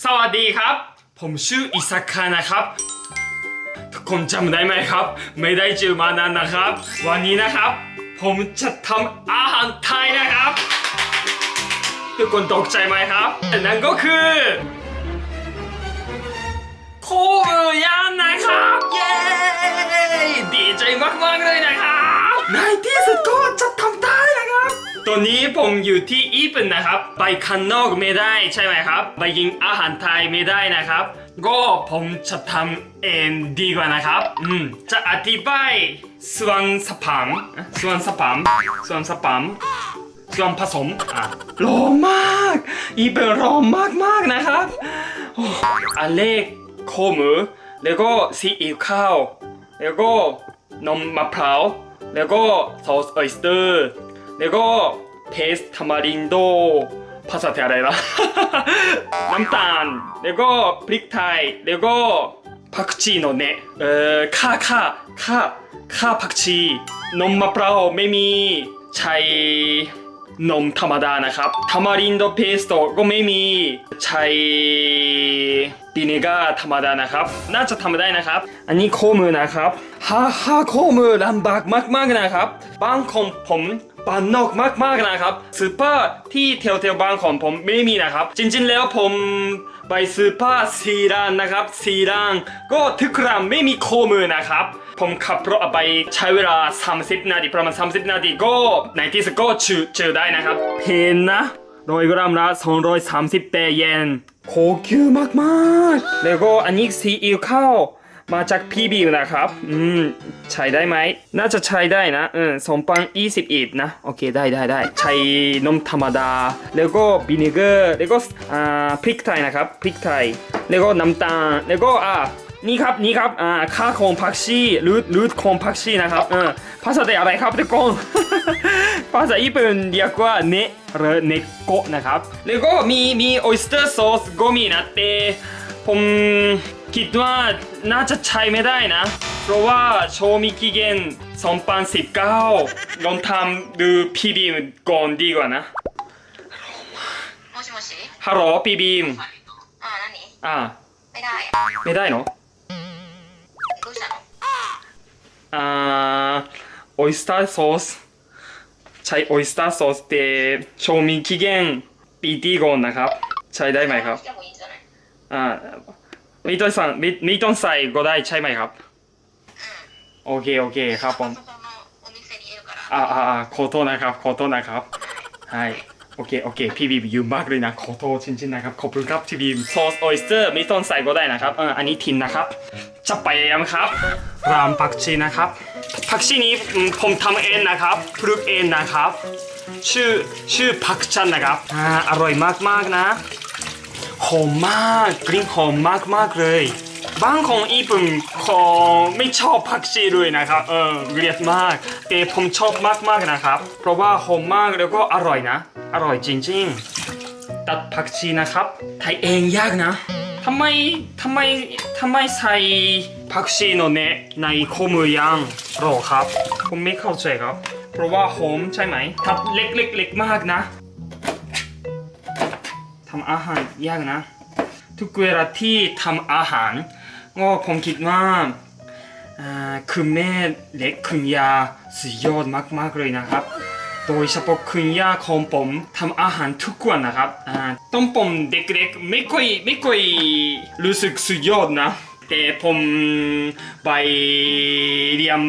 สวัสดีครับ ผมชื่ออิสคานะครับ ทุกคนจำได้ไหมครับ ไม่ได้เจอมานานนะครับ วันนี้นะครับ ผมจะทำอาหารไทยนะครับ ทุกคนตกใจไหมครับนั่นก็คือโคเอย่านนะครับ เย้ดีใจมากๆเลยนะครับในที่สุดก็จะทำได้ ตอนนี้ผมอยู่ที่ญี่ปุ่นนะครับ ไปข้างนอกไม่ได้ใช่ไหมครับ ไปกินอาหารไทยไม่ได้นะครับ ก็ผมจะทำเองดีกว่านะครับ อืม จะอธิบายส่วนสปัมส่วนสปัมส่วนสปัมส่วนผสมอะหล่อมากอีเป็นหล่อมากมากนะครับอันเลกโคหมูแล้วก็ซีอิ๊วข้าว แล้วก็นมมะพร้าว แล้วก็ซอสออยสเตอร์ แล้วก็เพสทามารินโดภาษาไทยอะไรล่ะน้ำตาล แล้วก็พริกไทย แล้วก็ผักชีโนเนะเอ่อข้าข้าข้าข้าผักชี นมมะพร้าวไม่มีใช้นมธรรมดานะครับทามารินโดเพสโตก็ไม่มีใช้บินิก้าธรรมดานะครับ น่าจะทำได้นะครับ อันนี้ข้อมือนะครับฮ่าฮ่าข้อมือลำบากมากๆนะครับบางของผม บ้านนอกมากๆนะครับซูเปอร์ที่แถวๆบ้านของผมไม่มีนะครับ จริงๆแล้วผมไปซูเปอร์ซีรานนะครับซีรานก็ทุกครั้งไม่มีข้อมือนะครับ ผมขับรถไปใช้เวลา 30 นาทีประมาณ 30 นาทีก็ในที่สุดก็เจอเจอได้นะครับเพนนะโดยกรัมละ238เยนโคคิวมากๆ แล้วก็อันนี้ซีอิ๊วข้าว มาจากพี่บิวนะครับ อืม ใช้ได้ไหม น่าจะใช้ได้นะ เออสองปัง21นะ โอเค ได้ได้ได้ ใช้นมธรรมดา แล้วก็วินิเกอร์ แล้วก็ อ่า พริกไทยนะครับ พริกไทย แล้วก็น้ำตาล แล้วก็ อ่า นี่ครับ นี่ครับ อ่า ค่าของผักชีรูทรูทของผักชีนะครับ เออ ภาษาไทยอะไรครับทุกคน ภาษาญี่ปุ่นเรียกว่าเนะหรือเนโกะนะครับ แล้วก็มี มีออสเตอร์ซอสก็มีนะแต่ผม คิดว่าน่าจะใช้ไม่ได้นะ เพราะว่าโชว์มีกี่เกนสองพันสิบเก้าลองทำดูพีบีมก่อนดีกว่านะฮัลโหลพีบีมอ่านั่อ่ไม่ได้ ไม่ได้เนาะอ่าโอสตาร์ซอสใช้ออสตาร์ซอสแต่โชว์มีกี่เกนปีดีก่อนนะครับ ใช้ได้ไหมครับอ่า มีต้นสั่งมีมีต้นใส่ก็ได้ใช่ไหมครับ โอเคโอเคครับผมอ่าอ่าขอโทษนะครับขอโทษนะครับใช่โอเคโอเคพี่บีมยืมมากเลยนะขอโทษจริงๆนะครับขอบคุณครับพี่บีมซอสออยสเตอร์มีต้นใส่ก็ได้นะครับเอออันนี้ทินนะครับจะไปยังครับรามผักชีนะครับผักชีนี้ผมทำเองนะครับปลูกเองนะครับ ชื่อชื่อผักชันนะครับอ่าอร่อยมากๆนะ หอมมากกลิ่นหอมมากมากเลยบางของญี่ปุ่นของไม่ชอบผักชีเลยนะครับเออเกลียดมากแต่ผมชอบมากมากนะครับ เพราะว่าหอมมากแล้วก็อร่อยนะ อร่อยจริงๆ ตัดผักชีนะครับไทยเองยากนะทำไมทำไมทำไมใส่ผักชีโนเนในข้อมือยางหรอครับ ผมไม่เข้าใจครับ เพราะว่าหอมใช่ไหมทับเล็กๆเล็กมากนะ ทำอาหารยากนะ ทุกเวลาที่ทำอาหารก็ผมคิดว่าคุณแม่เล็กคุณยาสุดยอดมากๆเลยนะครับ โดยเฉพาะคุณย่าของผมทำอาหารทุกวันนะครับต้องผมเด็กๆไม่ค่อยไม่ค่อยรู้สึกสุดยอดนะ แต่ผมไปเรียน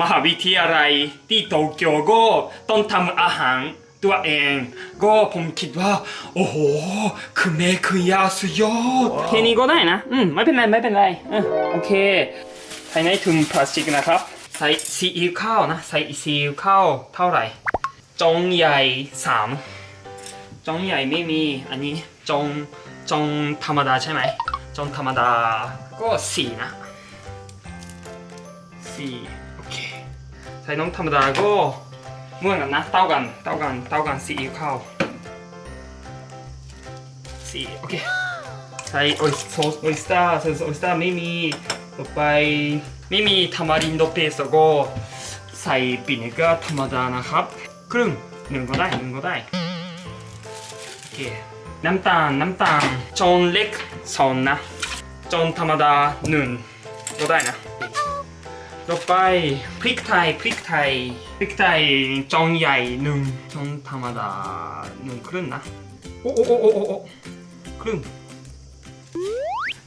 มหาวิทยาลัยที่โตเกียวก็ต้องทำอาหาร ตัวเอง ก็ผมคิดว่า โอ้โห คือเมย์คือยาสุดยอดแค่นี้ก็ได้นะ อืม ไม่เป็นไร ไม่เป็นไรเออโอเค ภายในถุงพลาสติกนะครับ ใส่ซีอิ๊วข้าวนะ ใส่ซีอิ๊วข้าวเท่าไหร่ จงใหญ่สามจงใหญ่ไม่มี อันนี้จงจงธรรมดาใช่ไหม จงธรรมดา ก็สี่นะสี่โอเค ใส่น้องธรรมดาก็ เหมื่อนกันนะเท่ากันเท่ากันเท่ากันซีอิ๊วข้าวสีโอเคใส่โอยซอสออยสเตอร์ซอสออยสเตอร์ไม่มีต่อไปไม่มีทามารินโดเพสก็ใส่บินิก้าธรรมดานะครับ ครึ่งหนึ่งก็ได้หนึ่งก็ได้โอเคน้ำตาลน้ำตาลจนเล็กสองนะจนธรรมดาหนึ่งก็ได้นะ ต่อไปพริกไทยพริกไทยพริกไทยจองใหญ่หนึ่งจองธรรมดาหนึ่งครึ่งนะโอ้โอ้โอ้โอ้โอ้โอ้ครึ่ง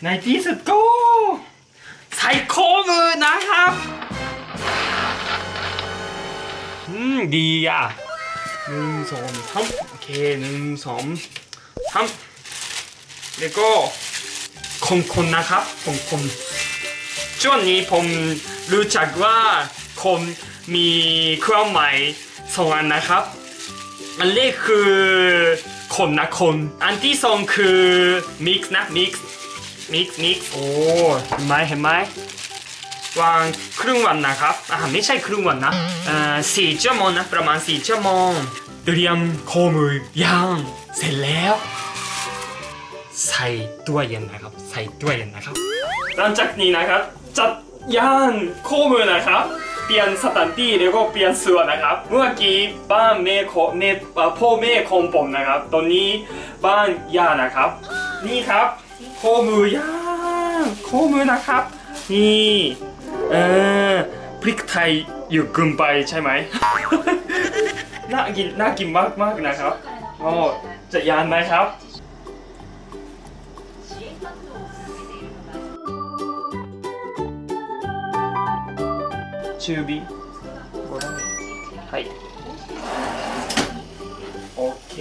ในที่สุดก็ใส่ข้อมือนะครับอืมดีอะหนึ่งสองสามโอเคหนึ่งสองสามแล้วก็คนๆนะครับคนๆช่วงนี้ผม รู้จักว่าคนมีเครื่องหมายสองอันนะครับ อันแรกคือคนนะคนอันที่สองคือ mix นะ mix mix mix โอ้เห็นไหมเห็นไหมวางครึ่งวันนะครับอ่าไม่ใช่ครึ่งวันนะอ่าสี่ชั่วโมงนะประมาณสี่ชั่วโมงเตรียมข้อมือย่างเสร็จแล้ว ใส่ตัวเย็นนะครับ ใส่ตัวเย็นนะครับหลังจากนี้นะครับจัด ย่านข้อมือนะครับ เปลี่ยนสถานที่แล้วก็เปลี่ยนเสื้อนะครับ เมื่อกี้บ้านแม่ของแม่พ่อแม่ของผมนะครับ ตอนนี้บ้านย่านะครับ นี่ครับข้อมือย่างข้อมือนะครับ นี่เออพริกไทยอยู่เกินไปใช่ไหม น่ากินน่ากินมากมากนะครับก็จะยานไหมครับ 中火ご覧はいโอเค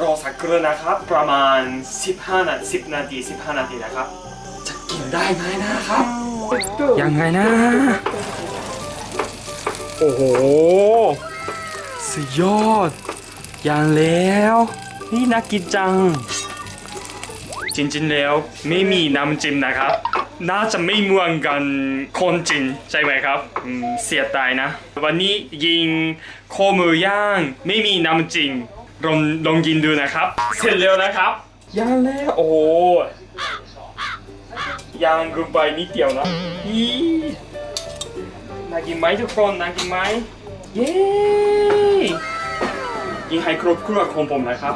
รอสักครู่นะครับ ประมาณ 15นาที10 นาที 15 นาทีนะครับ จะกินได้ไหมนะครับ ยังไงนะ โอ้โห สุดยอดยังแล้ว นี่น่ากินจัง จริงๆแล้วไม่มีน้ำจิ้มนะครับ น่าจะไม่เหมือนกันคนจีนใช่ไหมครับเสียดายนะ วันนี้ยิงข้อมือย่างไม่มีน้ำจิ้มลองลองกินดูนะครับ เสร็จแล้วนะครับย่างแล้วโอ้ย่างกินไปนิดเดียวนะอีน่ากินไหมทุกคนน่ากินไหมเย้ยิงให้ครบครัวของผมนะครับ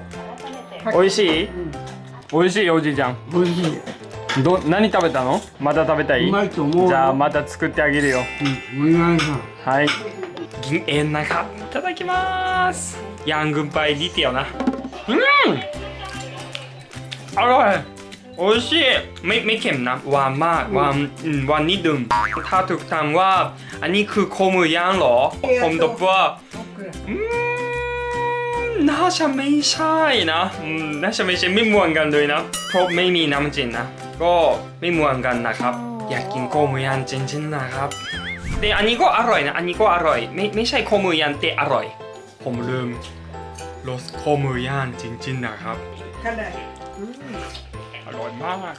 めておいしいおいしいおじいちゃん美味しい。ど何食べたのまた食べたいうまいと思うよ。じゃあまた作ってあげるようん。お願いします。はい銀円นะครับいただきますย่างเกินไปนิดเดียวนะอืมอร่อยโอ้ยชิไม่ไม่เค็มนะหวานมากหวานอืมหวานนิดนึงถ้าถูกถามว่า อันนี้คือข้อมือย่างเหรอ ผมตอบว่าอืม น่าจะไม่ใช่นะอืมน่าจะไม่ใช่ไม่เหมือนกันเลยนะ เพราะไม่มีน้ำจิ้มนะ ก็ไม่เหมือนกันนะครับ อยากกินข้อมือย่างจริงๆนะครับแต่อันนี้ก็อร่อยนะ อันนี้ก็อร่อย ไม่ไม่ใช่ข้อมือย่างแต่อร่อย ผมลืมรสข้อมือย่างจริงๆนะครับ辛い。อร่อยมาก